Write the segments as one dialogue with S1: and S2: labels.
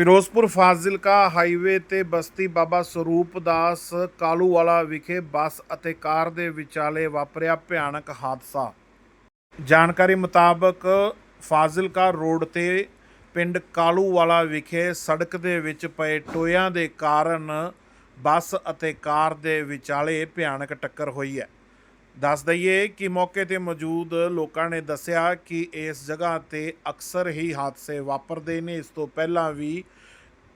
S1: Firozpur Fazilka highway ਤੇ ਬਸਤੀ ਬਾਬਾ ਸਰੂਪ ਦਾਸ ਕਾਲੂਵਾਲਾ ਵਿਖੇ ਬੱਸ ਅਤੇ ਕਾਰ ਦੇ ਵਿਚਾਲੇ ਵਾਪਰਿਆ ਭਿਆਨਕ ਹਾਦਸਾ। ਜਾਣਕਾਰੀ ਮੁਤਾਬਕ ਫਾਜ਼ਿਲਕਾ ਰੋਡ ਤੇ ਪਿੰਡ ਕਾਲੂਵਾਲਾ ਵਿਖੇ ਸੜਕ ਦੇ ਵਿੱਚ ਪਏ ਟੋਇਆਂ ਦੇ ਕਾਰਨ ਬੱਸ ਅਤੇ ਕਾਰ ਦੇ ਵਿਚਾਲੇ ਭਿਆਨਕ ਟੱਕਰ ਹੋਈ ਹੈ। ਦੱਸ ਦਈਏ ਕਿ ਮੌਕੇ ਤੇ ਮੌਜੂਦ ਲੋਕਾਂ ਨੇ ਦੱਸਿਆ ਕਿ ਇਸ ਜਗ੍ਹਾ ਤੇ ਅਕਸਰ ਹੀ ਹਾਦਸੇ ਵਾਪਰਦੇ ਨੇ। ਇਸ ਤੋਂ ਪਹਿਲਾਂ ਵੀ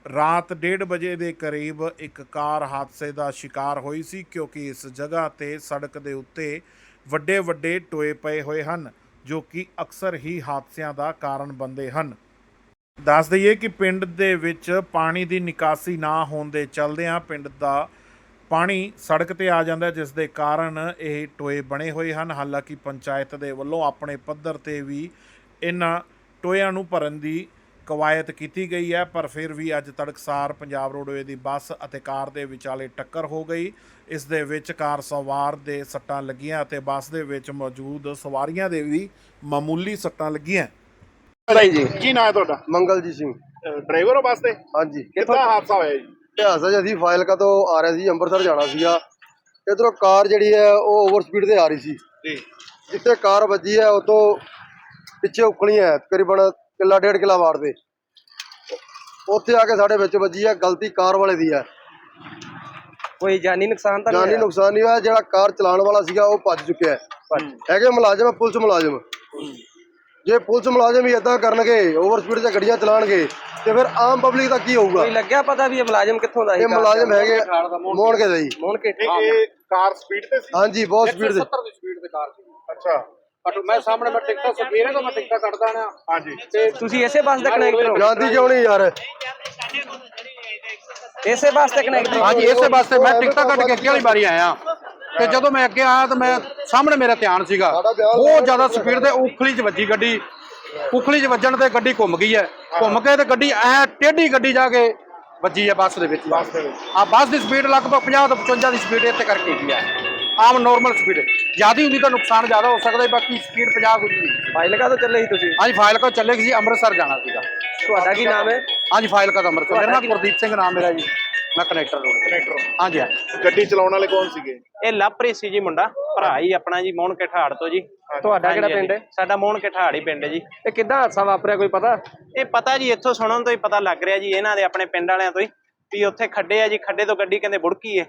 S1: ਰਾਤ 1:30 ਵਜੇ ਦੇ ਕਰੀਬ ਇੱਕ ਕਾਰ ਹਾਦਸੇ ਦਾ ਸ਼ਿਕਾਰ ਹੋਈ ਸੀ, ਕਿਉਂਕਿ ਇਸ ਜਗ੍ਹਾ ਤੇ ਸੜਕ ਦੇ ਉੱਤੇ ਵੱਡੇ ਵੱਡੇ ਟੋਏ ਪਏ ਹੋਏ ਹਨ, ਜੋ ਕਿ ਅਕਸਰ ਹੀ ਹਾਦਸਿਆਂ ਦਾ ਕਾਰਨ ਬਣਦੇ ਹਨ। ਦੱਸ ਦਈਏ ਕਿ ਪਿੰਡ ਦੇ ਵਿੱਚ ਪਾਣੀ ਦੀ ਨਿਕਾਸੀ ਨਾ ਹੋਣ ਦੇ ਚਲਦਿਆਂ ਪਿੰਡ ਦਾ ਪਾਣੀ ਸੜਕ ਤੇ ਆ ਜਾਂਦਾ ਜਿਸ ਦੇ ਕਾਰਨ ਇਹ ਟੋਏ ਬਣੇ ਹੋਏ ਹਨ। ਹਾਲਾਂਕਿ ਪੰਚਾਇਤ ਦੇ ਵੱਲੋਂ ਆਪਣੇ ਪੱਧਰ ਤੇ ਵੀ ਇਹਨਾਂ ਟੋਇਆਂ ਨੂੰ ਭਰਨ ਦੀ ਕਵਾਇਤ ਕੀਤੀ ਗਈ ਹੈ ਪਰ ਫਿਰ ਵੀ ਅੱਜ ਤੜਕਸਾਰ ਪੰਜਾਬ ਰੋਡਵੇ ਦੀ ਬੱਸ ਅਤੇ ਕਾਰ ਦੇ ਵਿਚਾਲੇ ਟੱਕਰ ਹੋ ਗਈ। ਇਸ ਦੇ ਵਿੱਚ ਕਾਰ ਸਵਾਰ ਦੇ ਸੱਟਾਂ ਲੱਗੀਆਂ ਅਤੇ ਬੱਸ ਦੇ ਵਿੱਚ ਮੌਜੂਦ ਸਵਾਰੀਆਂ ਦੇ ਵੀ ਮਾਮੂਲੀ ਸੱਟਾਂ ਲੱਗੀਆਂ।
S2: ਭਾਈ ਜੀ।
S3: ਕੀ ਨਾਂ ਹੈ ਤੁਹਾਡਾ?
S2: ਮੰਗਲਜੀਤ ਸਿੰਘ।
S3: ਡਰਾਈਵਰ ਹੋ ਬੱਸ ਤੇ?
S2: ਹਾਂਜੀ।
S3: ਕਿੱਦਾਂ ਹਾਦਸਾ ਹੋਇਆ ਜੀ?
S2: ਇਤਿਹਾਸ ਹੈ ਜੀ ਅਸੀਂ ਫਾਇਲਕਾ ਤੋਂ ਆ ਰਹੇ ਸੀ ਅੰਮ੍ਰਿਤਸਰ ਜਾਣਾ ਸੀਗਾ। ਇਧਰੋਂ ਕਾਰ ਜਿਹੜੀ ਹੈ ਉਹ ਓਵਰ ਸਪੀਡ ਤੇ ਆ ਰਹੀ ਸੀ।
S3: ਜੀ।
S2: ਜਿੱਥੇ ਕਾਰ ਵੱਜੀ ਹੈ ਉਤੋਂ ਪਿੱਛੇ ਉਖਲੀਆਂ ਹੈ ਤਕਰੀਬਨ ਕਿੱਲਾ ਡੇਢ ਕਿੱਲਾ ਵਾਰ ਦੇ। ਉੱਥੇ ਆ ਕੇ ਸਾਡੇ ਵਿੱਚ ਵੱਜੀ ਹੈ ਗਲਤੀ ਕਾਰ ਵਾਲੇ ਦੀ ਹੈ।
S4: ਕੋਈ ਜਾਨੀ ਨੁਕਸਾਨ ਤਾਂ
S2: ਜਾਨੀ ਨੁਕਸਾਨ ਨਹੀਂ ਹੋਇਆ ਜਿਹੜਾ ਕਾਰ ਚਲਾਉਣ ਵਾਲਾ ਸੀਗਾ ਉਹ ਭੱਜ ਚੁੱਕਿਆ ਹੈ। ਹੈਗੇ ਮੁਲਾਜ਼ਮ ਹੈ ਪੁਲਿਸ ਮੁਲਾਜ਼ਮ। ਜੇ ਪੁਲਿਸ ਮੁਲਾਜ਼ਮ ਹੀ ਇਦਾਂ ਕਰਨਗੇ ਓਵਰ ਸਪੀਡ 'ਤੇ ਗੱਡੀਆਂ ਚਲਾਉਣਗੇ ਤੇ ਫਿਰ ਆਮ ਪਬਲਿਕ ਦਾ ਕੀ ਹੋਊਗਾ?
S4: ਕੋਈ ਲੱਗਿਆ ਪਤਾ ਵੀ ਇਹ ਮੁਲਾਜ਼ਮ ਕਿੱਥੋਂ ਦਾ
S2: ਇਹ ਮੁਲਾਜ਼ਮ ਹੈਗੇ ਮੋਹਣ ਕੇ? ਦਾ ਜੀ।
S4: ਮੋਹਨ ਕੇ।
S3: ਇਹ ਕਾਰ ਸਪੀਡ ਤੇ ਸੀ?
S2: ਹਾਂਜੀ ਬਹੁਤ ਸਪੀਡ ਤੇ
S5: 70 ਦੀ ਸਪੀਡ ਤੇ ਕਾਰ ਸੀ।
S3: ਅੱਛਾ।
S5: ਬਟ ਮੈਂ ਸਾਹਮਣੇ ਮੈਂ ਟਿਕਟਾਂ ਸਵੇਰੇ ਤੋਂ ਮੈਂ ਟਿਕਟਾਂ ਕੱਟਦਾ ਨਾ
S3: ਹਾਂਜੀ।
S5: ਤੇ
S4: ਤੁਸੀਂ ਇਸੇ ਬੱਸ ਦਾ ਕਨੈਕਟਰ ਹੋ
S2: ਜਾਂਦੀ ਕਿਉਂ ਨਹੀਂ ਯਾਰ?
S4: ਇਸੇ ਬੱਸ ਦਾ ਕਨੈਕਟਰ
S5: ਹਾਂਜੀ ਇਸੇ ਵਾਸਤੇ ਮੈਂ ਟਿਕਟਾਂ ਕੱਟ ਕੇ ਅੱਗੇ ਵਾਲੀ ਵਾਰੀ ਆਇਆ। ਤੇ ਜਦੋਂ ਮੈਂ ਅੱਗੇ ਆਇਆ ਤਾਂ ਮੈਂ ਸਾਹਮਣੇ ਮੇਰਾ ਧਿਆਨ ਸੀਗਾ। ਬਹੁਤ ਜ਼ਿਆਦਾ ਸਪੀਡ ਤੇ ਉਖਲੀ 'ਚ ਵੱਜੀ ਗੱਡੀ। ਉਖਲੀ 'ਚ ਵੱਜਣ ਤੇ ਗੱਡੀ ਘੁੰਮ ਗਈ ਹੈ। ਘੁੰਮ ਕੇ ਤੇ ਗੱਡੀ ਐ ਟੇਢੀ ਗੱਡੀ ਜਾ ਕੇ ਵੱਜੀ ਹੈ ਬੱਸ ਦੇ ਵਿੱਚ। ਬੱਸ ਦੇ ਵਿੱਚ। ਆ ਬੱਸ ਦੀ ਸਪੀਡ ਲਗਭਗ 50 ਤੋਂ 55 ਦੀ ਸਪੀਡ ਇੱਥੇ ਕਰਕੇ ਹੈ ਆਮ ਨਾਰਮਲ ਸਪੀਡ ਜ਼ਿਆਦਾ ਹੁੰਦੀ ਤਾਂ ਨੁਕਸਾਨ ਜ਼ਿਆਦਾ ਹੋ ਸਕਦਾ ਬਾਕੀ ਸਪੀਡ 50 ਕੁ ਦੀ
S4: ਫਾਈਲਕਾ ਤੋਂ ਚੱਲੇ ਸੀ ਤੁਸੀਂ?
S5: ਹਾਂਜੀ ਫਾਈਲ ਕੋ ਚੱਲੇ ਸੀ ਅੰਮ੍ਰਿਤਸਰ ਜਾਣਾ ਸੀਗਾ।
S4: ਤੁਹਾਡਾ ਕੀ ਨਾਮ ਹੈ?
S5: ਹਾਂਜੀ ਫਾਈਲ ਕਾ ਅੰਮ੍ਰਿਤਸਰ। ਮੇਰਾ ਨਾਮ? ਗੁਰਦੀਪ ਸਿੰਘ ਨਾਮ ਮੇਰਾ ਜੀ। ਮੈਂ ਕਨੈਕਟਰ ਰੋਡ ਕਨੈਕਟਰ ਹਾਂਜੀ ਹਾਂਜੀ।
S3: ਗੱਡੀ ਚਲਾਉਣ ਵਾਲੇ ਕੌਣ ਸੀਗੇ?
S6: ਇਹ ਲਵਪ੍ਰੀਤ ਸੀ ਜੀ ਮੁੰਡਾ ਭਰਾ ਹੀ ਆਪਣਾ ਜੀ ਮੋਹਨ ਕੇ ਠਾੜ ਤੋਂ ਜੀ।
S4: ਤੁਹਾਡਾ ਕਿਹੜਾ
S6: ਹਾਂਜੀ,
S4: ਪਿੰਡ ਹੈ?
S6: ਸਾਡਾ ਮੋਹਨ ਕੇ ਠਾੜ ਹੀ ਪਿੰਡ ਹੈ ਜੀ।
S4: ਤੇ ਕਿੱਦਾਂ ਹਾਦਸਾ ਵਾਪਰਿਆ ਕੋਈ ਪਤਾ?
S6: ਇਹ ਪਤਾ ਜੀ ਇੱਥੋਂ ਸੁਣਨ ਤੋਂ ਹੀ ਪਤਾ ਲੱਗ ਰਿਹਾ ਜੀ ਇਹਨਾਂ ਦੇ ਆਪਣੇ ਪਿੰਡ ਵਾਲਿਆਂ ਤੋਂ ਹੀ ਵੀ ਉੱਥੇ ਖੱਡੇ ਆ ਜੀ ਖੱਡੇ ਤੋਂ ਗੱਡੀ ਕਹਿੰਦੇ ਬੁੜਕੀ ਹੈ।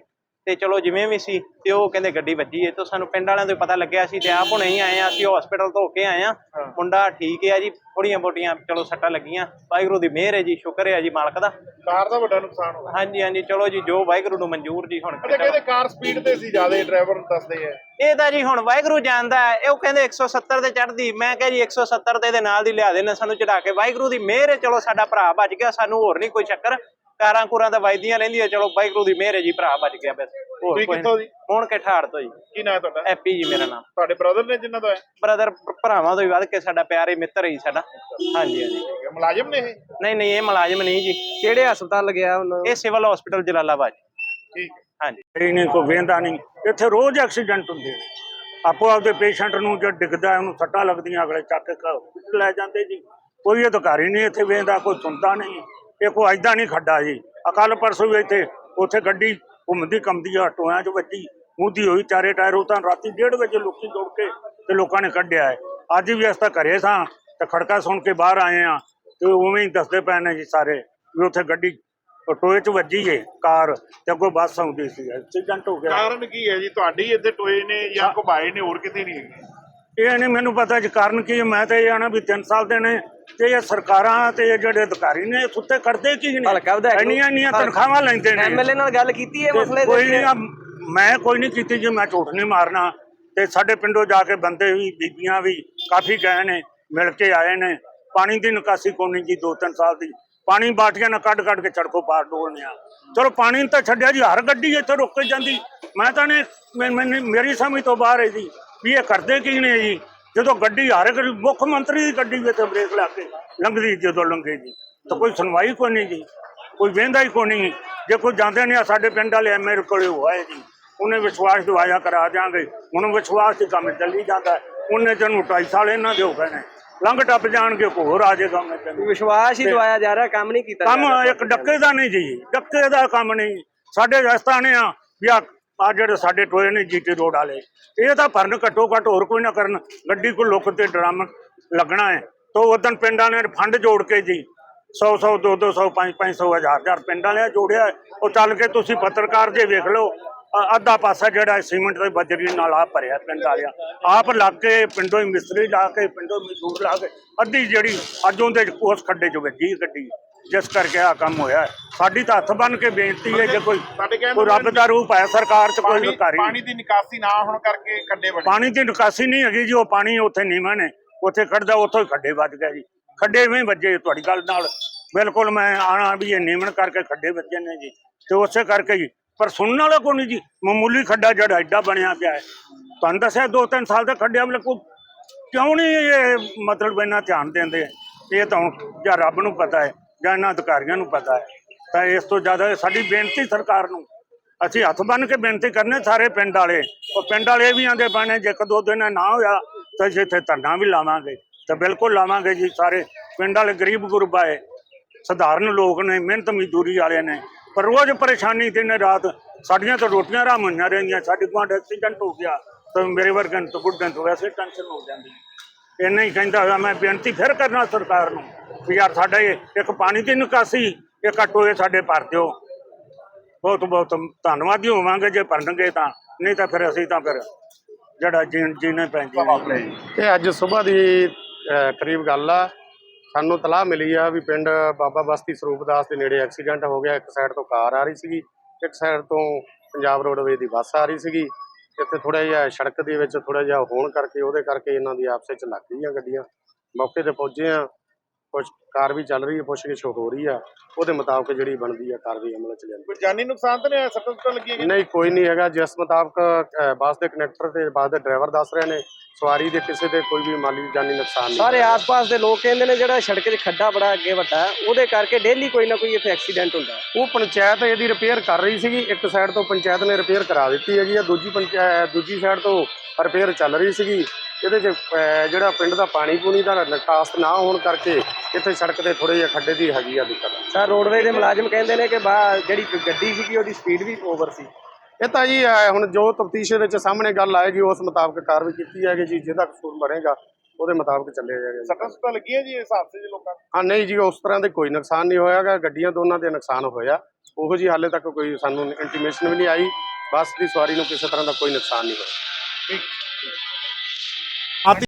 S6: ਤੇ ਚਲੋ ਜਿਵੇਂ ਵੀ ਸੀ ਤੇ ਉਹ ਕਹਿੰਦੇ ਗੱਡੀ ਵੱਜੀ ਹੈ ਤਾਂ ਸਾਨੂੰ ਪਿੰਡ ਵਾਲਿਆਂ ਤੋਂ ਪਤਾ ਲੱਗਿਆ ਸੀ ਤੇ ਆਪ ਹੁਣੇ ਹੀ ਆਏ ਆ ਅਸੀਂ ਹਸਪੀਟਲ ਤੋਂ ਹੋ ਕੇ ਆਏ ਆ ਮੁੰਡਾ ਠੀਕ ਹੈ ਜੀ ਥੋੜੀਆਂ ਬੋਟੀਆਂ ਚਲੋ ਸੱਟਾਂ ਲੱਗੀਆਂ। ਵਾਹਿਗੁਰੂ ਦੀ ਮਿਹਰ ਹੈ ਜੀ ਸ਼ੁਕਰ ਹੈ ਜੀ ਮਾਲਕ ਦਾ।
S3: ਕਾਰ ਦਾ ਵੱਡਾ ਨੁਕਸਾਨ ਹੋਇਆ
S6: ਹਾਂਜੀ ਹਾਂਜੀ ਚਲੋ ਜੀ ਜੋ ਵਾਹਿਗੁਰੂ ਨੂੰ ਮਨਜ਼ੂਰ ਜੀ ਹੁਣ
S3: ਕਹਿੰਦੇ ਕਾਰ ਸਪੀਡ ਤੇ ਸੀ ਜ਼ਿਆਦਾ ਡਰਾਈਵਰ ਦੱਸਦੇ ਆ।
S6: ਇਹ ਤਾਂ ਜੀ ਹੁਣ ਵਾਹਿਗੁਰੂ ਜਾਣਦਾ ਇਹ ਉਹ ਕਹਿੰਦੇ 170 ਤੇ ਚੜਦੀ ਮੈਂ ਕਿਹਾ ਜੀ 170 ਤੇ ਇਹਦੇ ਨਾਲ ਦੀ ਲਿਆ ਦੇਣਾ ਸਾਨੂੰ ਚੜਾ ਕੇ। ਵਾਹਿਗੁਰੂ ਦੀ ਮਿਹਰ ਹੈ ਚਲੋ ਸਾਡਾ ਭਰਾ ਬਚ ਗਿਆ ਸਾਨੂੰ ਹੋਰ ਨਹੀਂ ਕੋਈ ਚੱਕਰ। ਕਾਰਾਂ ਕੁਰਾਂ ਤਾਂ ਵੱਜਦੀਆਂ ਰਹਿੰਦੀਆਂ ਚਲੋ ਵਾਹਿਗੁਰੂ ਦੀ ਮਿਹਰ ਹੈ ਜੀ ਭਰਾ ਬਚ ਗਿਆ ਬਸ। ਹੋਰ
S3: ਤੁਸੀਂ
S6: ਕੋਈ
S3: ਕਿੱਥੋਂ ਜੀ?
S6: ਹੁਣ ਕੇ ਠਾੜ ਤੋਂ ਜੀ।
S3: ਕੀ ਨਾਂ ਹੈ ਤੁਹਾਡਾ?
S6: ਐਪੀ ਜੀ ਮੇਰਾ ਨਾਮ।
S3: ਤੁਹਾਡੇ ਬ੍ਰਦਰ ਨੇ ਜਿੰਨਾ ਦਾ? ਹੈ
S6: ਬ੍ਰਦਰ ਭਰਾਵਾਂ ਤੋਂ ਵੀ ਵੱਧ ਕੇ ਸਾਡਾ ਪਿਆਰੇ ਮਿੱਤਰ ਹੀ ਸਾਡਾ। ਹਾਂਜੀ ਹਾਂਜੀ।
S3: ਠੀਕ ਹੈ ਮੁਲਾਜ਼ਮ ਨੇ ਇਹ?
S6: ਨਹੀਂ ਨਹੀਂ ਇਹ ਮੁਲਾਜ਼ਮ ਨਹੀਂ ਜੀ।
S4: ਕਿਹੜੇ ਹਸਪਤਾਲ ਗਿਆ ਉਹਨਾਂ
S6: ਇਹ ਸਿਵਲ ਹਸਪੀਟਲ ਜਲਾਲਾਬਾਦ
S3: ਠੀਕ ਹੈ।
S6: ਹਾਂਜੀ।
S7: ਇਹ ਨਹੀਂ ਕੋਈ ਵੇਂਦਾ ਨਹੀਂ। ਇੱਥੇ ਰੋਜ਼ ਐਕਸੀਡੈਂਟ ਹੁੰਦੇ ਨੇ। ਆਪੋ ਆਪਦੇ ਪੇਸ਼ੈਂਟ ਨੂੰ ਜੇ ਡਿੱਗਦਾ ਹੈ, ਉਹਨੂੰ ਸੱਟਾਂ ਲੱਗਦੀਆਂ ਅਗਲੇ ਚੱਕ ਕੇ ਘਰ ਲੈ ਜਾਂਦੇ ਜੀ। ਕੋਈ ਅਧਿਕਾਰੀ ਨਹੀਂ ਇੱਥੇ ਵੇਂਦਾ ਕੋਈ ਸੁਣਦਾ ਨਹੀਂ। ਇਹ ਕੋਈ ਐਦਾਂ ਨਹੀਂ ਖੱਡਾ ਜੀ ਅਕਲ ਪਰਸੋਂ ਵੀ ਇੱਥੇ ਉੱਥੇ ਗੱਡੀ ਘੁੰਮਦੀ ਕੰਮਦੀ ਆ ਟੋਇਆਂ 'ਚ ਵੱਜੀ ਮੂਦੀ ਹੋਈ ਚਾਰੇ ਟਾਇਰ ਉਹ ਤਾਂ ਰਾਤੀ 1:30 ਵਜੇ ਲੋਕੀ ਦੌੜ ਕੇ ਤੇ ਲੋਕਾਂ ਨੇ ਕੱਢਿਆ ਹੈ। ਅੱਜ ਵੀ ਅਸੀਂ ਤਾਂ ਘਰੇ ਸਾਂ ਤੇ ਖੜਕਾ ਸੁਣ ਕੇ ਬਾਹਰ ਆਏ ਆ ਤੇ ਉਵੇਂ ਹੀ ਦੱਸਦੇ ਪਏ ਨੇ ਜੀ ਸਾਰੇ ਵੀ ਉੱਥੇ ਗੱਡੀ ਟੋਏ 'ਚ ਵੱਜੀ ਏ ਕਾਰ ਤੇ ਅੱਗੋਂ ਬੱਸ ਆਉਂਦੀ ਸੀ ਐਕਸੀਡੈਂਟ ਹੋ ਗਿਆ।
S3: ਕਾਰਨ ਕੀ ਹੈ ਜੀ? ਤੁਹਾਡੀ ਇੱਥੇ ਟੋਏ ਨੇ ਜਾਂ ਘੁਮਾਏ ਨੇ ਹੋਰ ਕਿਤੇ ਨਹੀਂ ਹੈਗੇ?
S7: ਇਹ ਨਹੀਂ ਮੈਨੂੰ ਪਤਾ ਜੀ ਕਾਰਨ ਕੀ ਹੈ? ਮੈਂ ਤਾਂ ਇਹ ਆਣਾ ਵੀ 3 ਸਾਲ ਦੇ ਨੇ ਤੇ ਇਹ ਸਰਕਾਰਾਂ ਤੇ ਇਹ ਜਿਹੜੇ ਅਧਿਕਾਰੀ ਨੇ ਇਹ ਸੁੱਤੇ ਕਰਦੇ ਕੀ ਨੇ?
S4: ਹਲਕਾ ਵਿਧਾਇਕ ਨੂੰ-
S7: ਇੰਨੀਆਂ ਇੰਨੀਆਂ ਤਨਖਾਹਾਂ ਲੈਂਦੇ ਨੇ।
S4: ਐਮਐਲਏ ਨਾਲ ਗੱਲ ਕੀਤੀ ਹੈ
S7: ਤੇ
S4: ਮਸਲੇ
S7: ਕੋਈ
S4: ਦੇ
S7: ਨਹੀਂ ਆ, ਮੈਂ ਕੋਈ ਨਹੀਂ ਕੀਤੀ ਜੀ ਮੈਂ ਝੂਠ ਨਹੀਂ ਮਾਰਨਾ। ਤੇ ਸਾਡੇ ਪਿੰਡੋਂ ਜਾ ਕੇ ਬੰਦੇ ਵੀ ਬੀਬੀਆਂ ਵੀ ਕਾਫੀ ਗਏ ਨੇ ਮਿਲ ਕੇ ਆਏ ਨੇ। ਪਾਣੀ ਦੀ ਨਿਕਾਸੀ ਕੋਨੀ ਜੀ 2-3 ਸਾਲ ਦੀ। ਪਾਣੀ ਬਾਟੀਆਂ ਨਾਲ ਕੱਢ ਕੱਢ ਕੇ ਚੜਕੋ ਪਾਰ ਡੋਲਨੇ ਆ। ਚਲੋ ਪਾਣੀ ਨੂੰ ਤਾਂ ਛੱਡਿਆ ਜੀ ਹਰ ਗੱਡੀ ਇੱਥੇ ਰੁਕ ਕੇ ਜਾਂਦੀ। ਮੈਂ ਤਾਂ ਨੇ ਮੈਂ- ਮੈਨੂੰ ਮੇਰੀ ਸਮਝ ਤੋਂ ਬਾਹਰ ਹੈ ਜੀ ਵੀ ਇਹ ਕਰਦੇ ਕੀ ਨੇ ਜੀ? ਜਦੋਂ ਗੱਡੀ ਹਰ ਇੱਕ ਮੁੱਖ ਮੰਤਰੀ ਦੀ ਗੱਡੀ ਵਿੱਚ ਬ੍ਰੇਕ ਲਾ ਕੇ ਲੰਘਦੀ ਜਦੋਂ ਲੰਘੇ ਜੀ। ਤਾਂ ਕੋਈ ਸੁਣਵਾਈ ਕੋਈ ਨਹੀਂ ਜੀ ਕੋਈ ਵੇਂਦਾ ਹੀ ਕੋਈ ਨਹੀਂ। ਜੇ ਕੋਈ ਜਾਂਦੇ ਨੇ ਸਾਡੇ ਪਿੰਡ ਵਾਲੇ ਐਮਏ ਕੋਲੇ ਹੋਇਆ ਜੀ। ਉਹਨੇ ਵਿਸ਼ਵਾਸ ਦਿਵਾਇਆ ਕਰਾ ਦਿਆਂਗੇ। ਹੁਣ ਵਿਸ਼ਵਾਸ ਦੀ ਕੰਮ ਚੱਲੀ ਜਾਂਦਾ। ਉਹਨੇ ਜਨੂੰ 2.5 ਸਾਲ ਇਹਨਾਂ ਦੇ ਹੋ ਗਏ ਨੇ। ਲੰਘ ਟੱਪ ਜਾਣਗੇ ਹੋਰ ਆ ਜਾਏਗਾ ਮੈਂ
S4: ਵਿਸ਼ਵਾਸ ਹੀ ਦਵਾਇਆ ਜਾ ਰਿਹਾ ਕੰਮ ਨਹੀਂ ਕੀਤਾ
S7: ਕੰਮ। ਇੱਕ ਡੱਕੇ ਦਾ ਨਹੀਂ ਜੀ ਡੱਕੇ ਦਾ ਕੰਮ ਨਹੀਂ। ਸਾਡੇ ਰਸਤਾਨੇ ਆ ਵੀ ਆ ਆਹ ਜਿਹੜੇ ਸਾਡੇ ਟੋਏ ਨੇ ਜੀਟੀ ਰੋਡ ਵਾਲੇ, ਇਹ ਤਾਂ ਭਰਨ ਘੱਟੋ ਘੱਟ ਹੋਰ ਕੋਈ ਨਾ ਕਰਨ, ਗੱਡੀ ਕੋ ਲੁੱਕ ਤੇ ਡਰਮ ਲੱਗਣਾ ਹੈ। ਤੋ ਉਦੋਂ ਪਿੰਡਾਂ ਨੇ ਫੰਡ ਜੋੜ ਕੇ ਜੀ 100 100 200 200 5 500 ਹਜ਼ਾਰ ਹਜ਼ਾਰ ਪਿੰਡਾਂ ਨੇ ਜੋੜਿਆ ਉਹ ਚੱਲ ਕੇ ਤੁਸੀਂ ਪੱਤਰਕਾਰ ਜੇ ਵੇਖ ਲਓ, ਅ- ਅੱਧਾ ਪਾਸਾ ਜਿਹੜਾ ਸੀਮੈਂਟ ਦੇ ਬਜਰੀ ਨਾਲ ਆ ਭਰਿਆ ਪਿੰਡ ਵਾਲਿਆ। ਆਪ ਲੱਗ ਕੇ ਪਿੰਡੋਂ ਹੀ ਮਿਸਤਰੀ ਲਾ ਕੇ, ਪਿੰਡੋਂ ਮਜ਼ਦੂਰ ਲਾ ਕੇ, ਅੱਧੀ ਜਿਹੜੀ ਅੱਜ ਉਹਦੇ ਉਸ ਖੱਡੇ 'ਚ ਵੱਜੀ ਗੱਡੀ, ਜਿਸ ਕਰਕੇ ਆ ਕੰਮ ਹੋਇਆ ਸਾਡੀ ਤਾਂ ਹੱਥ ਬੰਨ ਕੇ ਬੇਨਤੀ ਹੈ ਜੇ ਕੋਈ ਕੋਈ ਰੱਬ ਦਾ ਰੂਪ ਹੈ ਸਰਕਾਰ 'ਚ ਕੋਈ ਅਧਿਕਾਰੀ
S3: ਪਾਣੀ ਦੀ ਨਿਕਾਸੀ ਨਾ ਹੋਣ ਕਰਕੇ ਖੱਡੇ ਬਣੇ।
S7: ਪਾਣੀ ਦੀ ਨਿਕਾਸੀ ਨਹੀਂ ਹੈਗੀ ਜੀ ਉਹ ਪਾਣੀ ਉੱਥੇ ਨੀਵਾਂ ਨੇ ਉੱਥੇ ਕੱਢਦਾ ਉੱਥੋਂ ਹੀ ਖੱਡੇ ਵੱਜ ਗਿਆ ਜੀ। ਖੱਡੇ ਵੀ ਵੱਜੇ ਤੁਹਾਡੀ ਗੱਲ ਨਾਲ। ਬਿਲਕੁਲ ਮੈਂ ਆਣਾ ਵੀ ਇਹ ਨੀਵਣ ਕਰਕੇ ਖੱਡੇ ਵੱਜੇ ਨੇ ਜੀ। ਤੇ ਉਸੇ ਕਰਕੇ ਹੀ ਪਰ ਸੁਣਨ ਵਾਲਾ ਕੋਈ ਨਹੀਂ ਜੀ? ਮਾਮੂਲੀ ਖੱਡਾ ਜਿਹੜਾ ਐਡਾ ਬਣਿਆ ਪਿਆ ਹੈ। ਤੁਹਾਨੂੰ ਦੱਸਿਆ ਦੋ ਤਿੰਨ ਸਾਲ ਦਾ ਖੱਡਿਆਂ ਵਾਲੇ ਕੋ ਕਿਉਂ ਨਹੀਂ ਇਹ ਮਤਲਬ ਇੰਨਾ ਧਿਆਨ ਦਿੰਦੇ? ਇਹ ਤਾਂ ਜਾਂ ਰੱਬ ਨੂੰ ਪਤਾ ਹੈ ਜਾਂ ਇਹਨਾਂ ਅਧਿਕਾਰੀਆਂ ਨੂੰ ਪਤਾ ਹੈ। ਤਾਂ ਇਸ ਤੋਂ ਜ਼ਿਆਦਾ ਸਾਡੀ ਬੇਨਤੀ ਸਰਕਾਰ ਨੂੰ। ਅਸੀਂ ਹੱਥ ਬੰਨ ਕੇ ਬੇਨਤੀ ਕਰਨੇ ਸਾਰੇ ਪਿੰਡ ਵਾਲੇ। ਉਹ ਪਿੰਡ ਵਾਲੇ ਵੀ ਆਂਦੇ ਪਾਣੇ ਜੇ ਇੱਕ ਦੋ ਦਿਨ ਨਾ ਹੋਇਆ ਤਾਂ ਅਸੀਂ ਇੱਥੇ ਧਰਨਾ ਵੀ ਲਾਵਾਂਗੇ। ਤਾਂ ਬਿਲਕੁਲ ਲਾਵਾਂਗੇ ਜੀ ਸਾਰੇ ਪਿੰਡ ਵਾਲੇ ਗਰੀਬ ਗੁਰਬਾ ਹੈ ਸਧਾਰਨ ਲੋਕ ਨੇ, ਮਿਹਨਤ ਮਜ਼ਦੂਰੀ ਵਾਲੇ ਨੇ। ਪਰ ਰੋਜ਼ ਪਰੇਸ਼ਾਨੀ ਦਿਨ ਰਾਤ ਸਾਡੀਆਂ ਤਾਂ ਰੋਟੀਆਂ ਰਾਮ ਹੋਈਆਂ ਰਹਿੰਦੀਆਂ ਸਾਡੇ ਕੋਲ ਐਕਸੀਡੈਂਟ ਹੋ ਗਿਆ ਤਾਂ ਮੇਰੇ ਵਰਗਨ ਤੋਂ ਬੁੱਢਨ ਤੋਂ ਵੈਸੇ ਟੈਨਸ਼ਨ ਹੋ ਜਾਂਦੀ ਇੰਨਾ ਹੀ ਕਹਿੰਦਾ ਹੋਇਆ, ਮੈਂ ਬੇਨਤੀ ਫਿਰ ਕਰਨਾ ਸਰਕਾਰ ਨੂੰ ਵੀ ਯਾਰ ਸਾਡੇ ਇੱਕ ਪਾਣੀ ਦੀ ਨਿਕਾਸੀ ਇੱਕ ਟੋਏ ਸਾਡੇ ਭਰ ਦਿਓ। ਬਹੁਤ ਬਹੁਤ ਧੰਨਵਾਦੀ ਹੋਵਾਂਗੇ, ਜੇ ਭਰਨਗੇ ਤਾਂ। ਨਹੀਂ ਤਾਂ ਫਿਰ ਅਸੀਂ ਤਾਂ ਫਿਰ ਜਿਹੜਾ ਜੀਣ, ਜੀਣੇ ਪੈਂਦੇ।
S5: ਅੱਜ ਸਵੇਰ ਦੀ ਕਰੀਬ ਗੱਲ ਆ। ਸਾਨੂੰ ਤਲਾਹ ਮਿਲੀ ਆ ਵੀ ਪਿੰਡ ਬਾਬਾ ਬਸਤੀ ਸਰੂਪਦਾਸ ਦੇ ਨੇੜੇ ਐਕਸੀਡੈਂਟ ਹੋ ਗਿਆ। ਇੱਕ ਸਾਈਡ ਤੋਂ ਕਾਰ ਆ ਰਹੀ ਸੀਗੀ, ਇੱਕ ਸਾਈਡ ਤੋਂ ਪੰਜਾਬ ਰੋਡਵੇਜ਼ ਦੀ ਬੱਸ ਆ ਰਹੀ ਸੀਗੀ। ਇੱਥੇ ਥੋੜਾ ਜਿਹਾ ਸੜਕ ਦੇ ਵਿੱਚ ਥੋੜਾ ਜਿਹਾ ਹੋਣ ਕਰਕੇ ਉਹਦੇ ਕਰਕੇ ਇਹਨਾਂ ਦੀ ਆਪਸ ਚ ਲੱਗ ਗਈਆਂ ਗੱਡੀਆਂ। ਮੌਕੇ ਤੇ ਪਹੁੰਚੇ ਆ। ਕੁਝ ਕਾਰ ਵੀ ਚੱਲ ਰਹੀ ਹੈ ਪੁੱਛਗਿੱਛ ਹੋ ਰਹੀ ਆ। ਉਹਦੇ ਮੁਤਾਬਕ ਜਿਹੜੀ ਬਣਦੀ ਆ ਕਾਰਵਾਈ ਅਮਲ ਚ ਲਿਆਂਦੀ
S3: ਕੋਈ ਜਾਨੀ ਨੁਕਸਾਨ ਤਾਂ ਨਹੀਂ ਸੱਟਾਂ ਸੁੱਟਾਂ ਲੱਗੀਆਂ
S5: ਨਹੀਂ ਕੋਈ ਨਹੀਂ ਹੈਗਾ। ਜਿਸ ਮੁਤਾਬਕ ਬੱਸ ਦੇ ਕਨੈਕਟਰ ਤੇ ਬੱਸ ਦੇ ਡਰਾਈਵਰ ਦੱਸ ਰਹੇ ਨੇ ਸਵਾਰੀ ਦੇ ਕਿਸੇ ਦੇ ਕੋਈ ਵੀ ਮਾਲੀ ਜਾਨੀ ਨੁਕਸਾਨ ਨਹੀਂ
S4: ਸਾਰੇ ਆਸ-ਪਾਸ ਦੇ ਲੋਕ ਕਹਿੰਦੇ ਨੇ ਜਿਹੜਾ ਸੜਕ 'ਚ ਖੱਡਾ ਬੜਾ ਅੱਗੇ ਵੱਡਾ ਹੈ, ਉਹਦੇ ਕਰਕੇ ਡੇਲੀ ਕੋਈ ਨਾ ਕੋਈ ਇੱਥੇ ਐਕਸੀਡੈਂਟ ਹੁੰਦਾ ਹੈ।
S5: ਉਹ ਪੰਚਾਇਤ ਇਹਦੀ ਰਿਪੇਅਰ ਕਰ ਰਹੀ ਸੀਗੀ। ਇੱਕ ਸਾਈਡ ਤੋਂ ਪੰਚਾਇਤ ਨੇ ਰਿਪੇਅਰ ਕਰਾ ਦਿੱਤੀ ਹੈਗੀ ਆ ਦੂਜੀ ਪੰਚਾਇਤ ਦੂਜੀ ਸਾਈਡ ਤੋਂ ਰਿਪੇਅਰ ਚੱਲ ਰਹੀ ਸੀਗੀ। ਇਹਦੇ 'ਚ ਜਿਹੜਾ ਪਿੰਡ ਦਾ ਪਾਣੀ ਪੂਣੀ ਦਾ ਨਿਕਾਸ ਨਾ ਹੋਣ ਕਰਕੇ ਇੱਥੇ ਸੜਕ ਤੇ ਥੋੜੇ ਜਿਹਾ ਖੱਡੇ ਦੀ ਹੈਗੀ ਆ ਦਿੱਕਤ।
S4: ਸਰ ਰੋਡਵੇ ਦੇ ਮੁਲਾਜ਼ਮ ਕਹਿੰਦੇ ਨੇ ਕਿ ਬਾ ਜਿਹੜੀ ਗੱਡੀ ਸੀਗੀ ਉਹਦੀ ਸਪੀਡ ਵੀ ਓਵਰ ਸੀ।
S5: ਇਹ ਤਾਂ ਜੀ ਹੁਣ ਜੋ ਤਫਤੀਸ਼ ਦੇ ਵਿੱਚ ਸਾਹਮਣੇ ਗੱਲ ਆਏਗੀ ਉਸ ਮੁਤਾਬਕ ਕਾਰਵਾਈ ਕੀਤੀ ਜਾਏਗੀ ਜੀ ਜਿਹਦਾ ਕਸੂਰ ਬਣੇਗਾ ਉਹਦੇ ਮੁਤਾਬਕ ਚੱਲਿਆ ਜਾਏਗਾ।
S3: ਸੱਟਾਂ ਸੁੱਟਾਂ ਲੱਗੀਆਂ ਜੀ ਇਸ ਹਾਦਸੇ 'ਚ ਲੋਕਾਂ
S5: ਹਾਂ ਨਹੀਂ ਜੀ ਉਸ ਤਰ੍ਹਾਂ ਦੇ ਕੋਈ ਨੁਕਸਾਨ ਨਹੀਂ ਹੋਇਆਗਾ ਗੱਡੀਆਂ ਦੋਨਾਂ ਦੇ ਨੁਕਸਾਨ ਹੋਇਆ। ਉਹੋ ਜੀ ਹਾਲੇ ਤੱਕ ਕੋਈ ਸਾਨੂੰ ਇੰਟੀਮੇਸ਼ਨ ਵੀ ਨਹੀਂ ਆਈ ਬੱਸ ਦੀ ਸਵਾਰੀ ਨੂੰ ਕਿਸੇ ਤਰ੍ਹਾਂ ਦਾ ਕੋਈ ਨੁਕਸਾਨ ਨਹੀਂ ਹੋਇਆ। আপনি